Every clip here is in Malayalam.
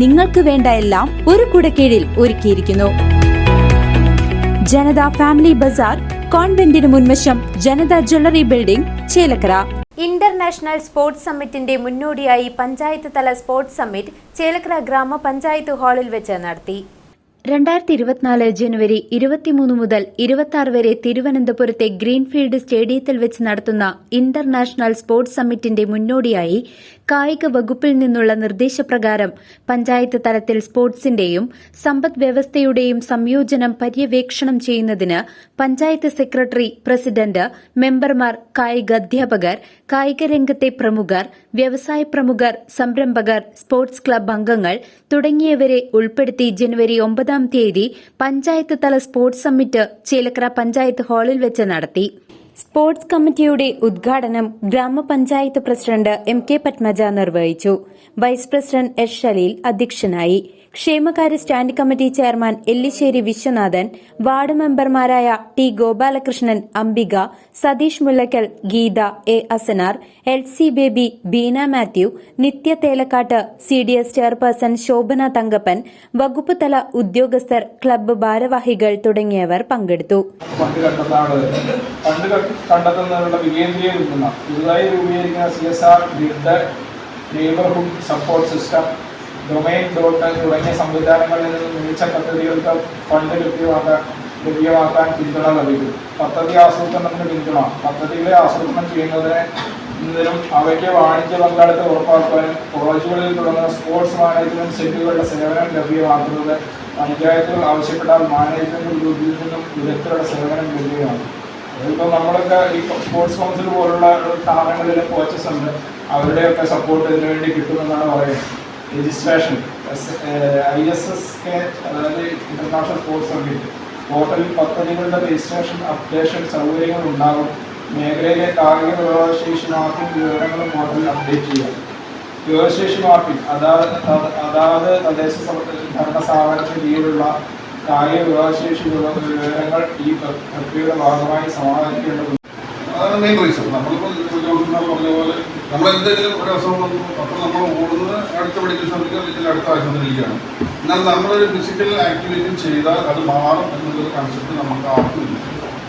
നിങ്ങൾക്ക് വേണ്ട എല്ലാം ഒരു കുടക്കീഴിൽ ഒരുക്കിയിരിക്കുന്നു. ജനത ഫാമിലി ബസാർ കോൺവെന്റിന് മുൻവശം Janata jewellery building Chelakkara. International sports സമ്മിറ്റിന്റെ മുന്നോടിയായി പഞ്ചായത്ത് തല സ്പോർട്സ് സമ്മിറ്റ് ചേലക്കര ഗ്രാമപഞ്ചായത്ത് ഹാളിൽ വെച്ച് നടത്തി. രണ്ടായിരത്തി ഇരുപത്തിനാല് ജനുവരി ഇരുപത്തിമൂന്ന് മുതൽ ഇരുപത്തി വരെ തിരുവനന്തപുരത്തെ ഗ്രീൻഫീൽഡ് സ്റ്റേഡിയത്തിൽ വെച്ച് നടത്തുന്ന ഇന്റർനാഷണൽ സ്പോർട്സ് സമ്മിറ്റിന്റെ മുന്നോടിയായി കായിക വകുപ്പിൽ നിന്നുള്ള നിർദ്ദേശപ്രകാരം പഞ്ചായത്ത് തലത്തിൽ സ്പോർട്സിന്റെയും സമ്പദ് വ്യവസ്ഥയുടെയും സംയോജനം പര്യവേക്ഷണം ചെയ്യുന്നതിന് പഞ്ചായത്ത് സെക്രട്ടറി പ്രസിഡന്റ് മെമ്പർമാർ കായിക അധ്യാപകർ കായിക രംഗത്തെ പ്രമുഖർ വ്യവസായ പ്രമുഖർ സംരംഭകർ സ്പോർട്സ് ക്ലബ് അംഗങ്ങൾ തുടങ്ങിയവരെ ഉൾപ്പെടുത്തി ജനുവരി ഒമ്പതാം തീയതി പഞ്ചായത്ത് തല സ്പോർട്സ് സമ്മിറ്റ് ചേലക്കര പഞ്ചായത്ത് ഹാളിൽ വെച്ച് നടത്തി. സ്പോർട്സ് കമ്മിറ്റിയുടെ ഉദ്ഘാടനം ഗ്രാമപഞ്ചായത്ത് പ്രസിഡന്റ് എം കെ പത്മജ നിർവഹിച്ചു. വൈസ് പ്രസിഡന്റ് എസ് ഷലീൽ അധ്യക്ഷനായി. ക്ഷേമകാര്യ stand committee chairman Ellissery Viswanathan ward മെമ്പർമാരായ T Gopalakrishnan Ambika Satheesh Mullakkal Geetha A Asanar L C Baby Beena Mathew Nithya Thelakkattu C D S chairperson Shobhana Thankappan വകുപ്പ് തല ഉദ്യോഗസ്ഥർ ക്ലബ്ബ് ഭാരവാഹികൾ തുടങ്ങിയവർ പങ്കെടുത്തു. കണ്ടെത്തുന്നതിനുള്ള വികേന്ദ്രീകരിക്കുന്ന പുതുതായി രൂപീകരിക്കുന്ന C S R grid neighbourhood support system domain dot തുടങ്ങിയ സംവിധാനങ്ങളിൽ നിന്ന് മികച്ച പദ്ധതികൾക്ക് ഫണ്ട് ലഭ്യമാക്കാൻ ലഭ്യമാക്കാൻ പിന്തുണ ലഭിക്കും പദ്ധതി ആസൂത്രണത്തിന് പിന്തുണ. പദ്ധതികളെ ആസൂത്രണം ചെയ്യുന്നതിന് ും അവയ്ക്ക് വാണിജ്യ പങ്കാളിത്തം ഉറപ്പാക്കാനും കോളേജുകളിൽ തുടങ്ങുന്ന സ്പോർട്സ് മാനേജ്മെന്റ് സെറ്റുകളുടെ സേവനം ലഭ്യമാക്കുന്നത് പഞ്ചായത്തുകൾ ആവശ്യപ്പെട്ടാൽ മാനേജ്മെന്റ് ഗ്രൂപ്പിൽ നിന്നും വിദഗ്ധരുടെ സേവനം ലഭ്യമാണ്. അതിപ്പോൾ നമ്മളൊക്കെ ഈ സ്പോർട്സ് കൗൺസിൽ പോലുള്ള സ്ഥാപനങ്ങളിലെ കോച്ചസ് ഉണ്ട്. അവരുടെയൊക്കെ സപ്പോർട്ട് ഇതിനു വേണ്ടി കിട്ടുമെന്നാണ് പറയുന്നത്. Registration I S S K അതായത് ഇന്റർനാഷണൽ സ്പോർട്സ് സർവീസ് പോർട്ടലിൽ പദ്ധതികളുടെ രജിസ്ട്രേഷൻ അപ്ഡേഷൻ സൗകര്യങ്ങൾ ഉണ്ടാകും. മേഖലയിലെ കായിക വിഭവശേഷി മാപ്പിംഗ് വിവരങ്ങളും പോർട്ടലിൽ അപ്ഡേറ്റ് ചെയ്യാം. വിഭവശേഷി മാപ്പിംഗ് അതാത് അത- അതാത് തദ്ദേശ ഭരണ സ്ഥാപനത്തിന് കീഴിലുള്ള കായിക വിഭവശേഷി വിവ- വിവരങ്ങൾ ഈ പ്ര- പ്രക്രിയയുടെ ഭാഗമായി സമാഹരിക്കേണ്ടതുണ്ട്. അതാണ് മെയിൻ റീസൺ നമ്മളിപ്പോൾ പറഞ്ഞ പോലെ നമ്മൾ എന്തെങ്കിലും ഒരു അസുഖം വന്നു അപ്പോൾ നമ്മൾ ഓടുന്നത് അടുത്ത മെഡിക്കൽ സ്റ്റോറിലേക്ക് അല്ലെങ്കിൽ അടുത്ത ആശുപത്രിയിലേക്കാണ്. എന്നാൽ നമ്മളൊരു ഫിസിക്കൽ ആക്ടിവിറ്റി ചെയ്താൽ അത് മാറും എന്നുള്ളൊരു കൺസെപ്റ്റ് നമുക്ക് ആർക്കും ഇല്ല.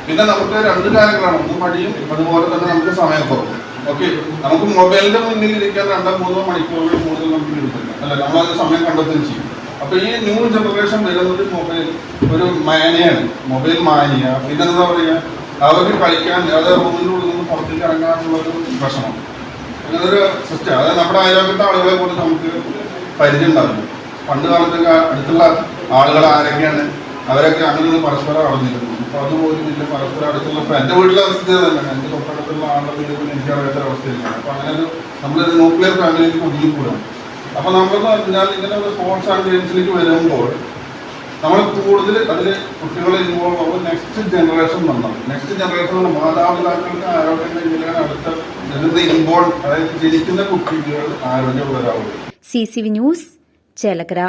പിന്നെ നമുക്ക് രണ്ട് കാര്യങ്ങളാണ്. ഒന്ന് മടിയും അതുപോലെ തന്നെ നമുക്ക് സമയക്കുറവും ഓക്കെ? നമുക്ക് മൊബൈലിന്റെ മുന്നിൽ ഇരിക്കാൻ രണ്ടോ മൂന്നോ മണിക്കൂറുകൾ കൂടുതൽ നമുക്ക് കിട്ടില്ല അല്ല നമ്മളത് സമയം കണ്ടെത്തുകയും ചെയ്യും. അപ്പൊ ഈ ന്യൂ ജനറേഷൻ വരുന്നത് മൊബൈൽ ഒരു മാനിയാണ്. മൊബൈൽ മാനിയ. പിന്നെ എന്താ പറയുക അവർക്ക് കളിക്കാൻ അത് റൂമിനുള്ളിൽ നിന്ന് പുറത്തേക്ക് ഇറങ്ങാനുള്ള ഒരു ഭക്ഷണം അങ്ങനെ സിസ്റ്റം അതായത് നമ്മുടെ ആരോഗ്യത്തെ ആളുകളെ പോലും നമുക്ക് പരിചയം ഉണ്ടാവില്ല. പണ്ട് കാലത്തൊക്കെ അടുത്തുള്ള ആളുകൾ ആരൊക്കെയാണ്? അവരൊക്കെ അങ്ങനെ പരസ്പരം അറിഞ്ഞിരുന്നു. അപ്പൊ അതുപോലും ഇല്ല. പരസ്പരം അടുത്തുള്ള ഇപ്പൊ എന്റെ വീട്ടിലെ അവസ്ഥ തന്നെയാണ് എന്റെ തൊട്ടടുത്തുള്ള പോലും എനിക്ക് അറിയാത്ത അവസ്ഥയിലാണ് അപ്പൊ അങ്ങനെ ഒരു നമ്മളൊരു ന്യൂക്ലിയർ ഫാമിലിയിലേക്ക് ഒതുങ്ങിക്കൂടാണ് അപ്പൊ നമ്മൾ പറഞ്ഞാൽ ഇങ്ങനെ ഒരു സ്പോർട്സ് ആൻഡ് ഗെയിംസിലേക്ക് വരുമ്പോൾ നമ്മൾ കൂടുതൽ അതിൽ കുട്ടികളെ ഇൻവോൾവ് ആവുമ്പോൾ നെക്സ്റ്റ് ജനറേഷൻ വന്നാൽ നെക്സ്റ്റ് ജനറേഷൻ മാതാപിതാക്കൾക്ക് ആരോഗ്യം എങ്ങനെയാണ് അടുത്ത ജനത ഇൻവോൾവ് അതായത് ജനിക്കുന്ന കുട്ടികൾ ആരോഗ്യമുള്ളവരാവുള്ളൂ C C V news Chelakkara.